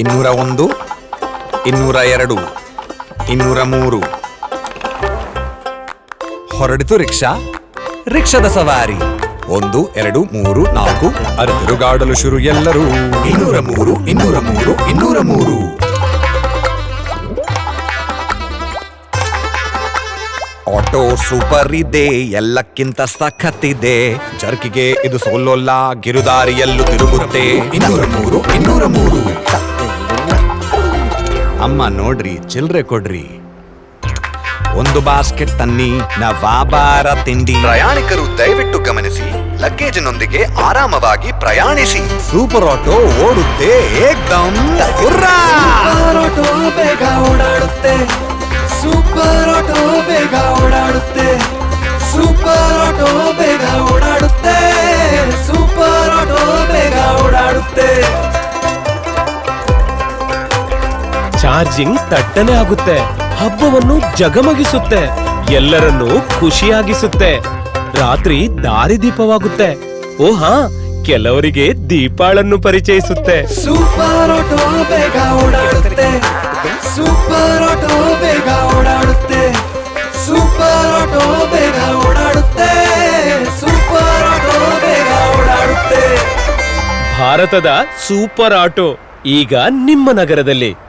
ಇನ್ನೂರ ಒಂದು ಇನ್ನೂರ ಎರಡು ಇನ್ನೂರ ಮೂರು ಹೊರಡಿತು ರಿಕ್ಷಾ, ರಿಕ್ಷಾದ ಸವಾರಿ. ಒಂದು, ಎರಡು, ಮೂರು, ನಾಲ್ಕು ಗಾಡಲು ಶುರು ಎಲ್ಲರೂ. ಇನ್ನೂರ ಮೂರು ಇನ್ನೂರ ಮೂರು ಇನ್ನೂರ ಮೂರು ಆಟೋ ಸೂಪರ್ ಇದೆ, ಎಲ್ಲಕ್ಕಿಂತ ಸಖತ್ತಿದೆ. ಜರ್ಕಿಗೆ ಇದು ಸೋಲೋಲ್ಲ, ಗಿರುದಾರಿಯಲ್ಲೂ ತಿರುಗುತ್ತೆ. ಇನ್ನೂರ ಮೂರು ಇನ್ನೂರ ಮೂರು ನೋಡ್ರಿ ಚಿಲ್ರೆ ಕೊಡ್ರಿ. ಒಂದು ಬಾಸ್ಕೆಟ್ ತನ್ನಿ ನವಾಬಾರ ತಿಂಡಿ. ಪ್ರಯಾಣಿಕರು ದಯವಿಟ್ಟು ಗಮನಿಸಿ ಲಗೇಜಿನೊಂದಿಗೆ ಆರಾಮವಾಗಿ ಪ್ರಯಾಣಿಸಿ. ಸೂಪರ್ ಆಟೋ ಓಡುತ್ತೆ ಏಕ್ದಮ್. ಹುರ್ರಾ! ಸೂಪರ್ ಆಟೋ ಬೇಗ ಓಡಾಡುತ್ತೆ. ಸೂಪರ್ ಆಟೋ ಬೇಗ ಚಾರ್ಜಿಂಗ್ ತಟ್ಟನೆ ಆಗುತ್ತೆ. ಹಬ್ಬವನ್ನು ಜಗಮಗಿಸುತ್ತೆ. ಎಲ್ಲರನ್ನೂ ಖುಷಿಯಾಗಿಸುತ್ತೆ. ರಾತ್ರಿ ದಾರಿ ದೀಪವಾಗುತ್ತೆ. ಓಹಾ ಕೆಲವರಿಗೆ ದೀಪಾಳನ್ನು ಪರಿಚಯಿಸುತ್ತೆ. ಸೂಪರ್ ಆಟೋ ಬೇಗ ಓಡಾಡುತ್ತೆ. ಸೂಪರ್ ಆಟೋ ಬೇಗ ಓಡಾಡುತ್ತೆ. ಸೂಪರ್ ಆಟೋ ಬೇಗ ಓಡಾಡುತ್ತೆ. ಸೂಪರ್ ಆಟೋ ಬೇಗ ಓಡಾಡುತ್ತೆ. ಭಾರತದ ಸೂಪರ್ ಆಟೋ ಈಗ ನಿಮ್ಮ ನಗರದಲ್ಲಿ.